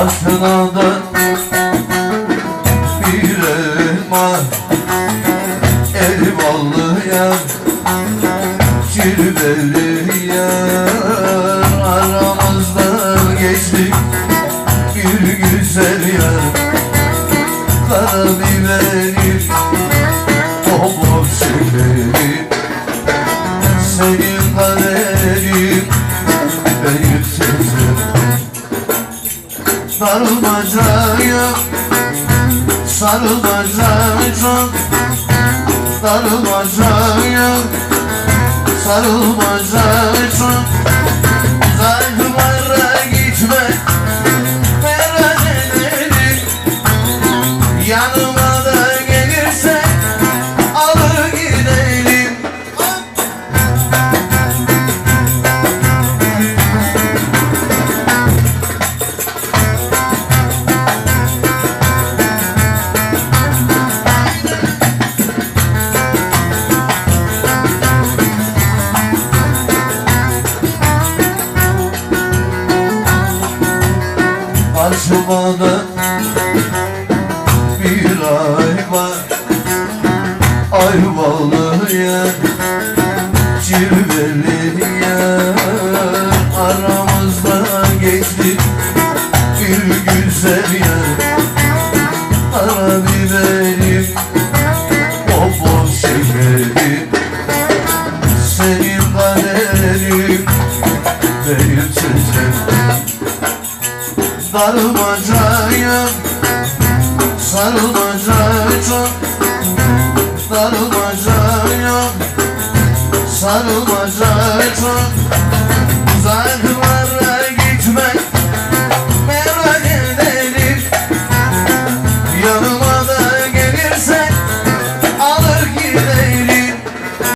Başına da bir elma Elmalı yar Cilveli yar Aramızda geçti bir güzel yar. Kara Darılmacaya Sarılmacaya çok Darılmacaya Sarılmacaya çok Uzaklara Da bir ay var. Ayvalı yer Cilveli yer Aramızda geçti. Bir güzel yer Ara biberim Bol şekerim Senin kaderin. Benim sözüm Darmacaya Sarılacak çok Darmacaya Sarılacak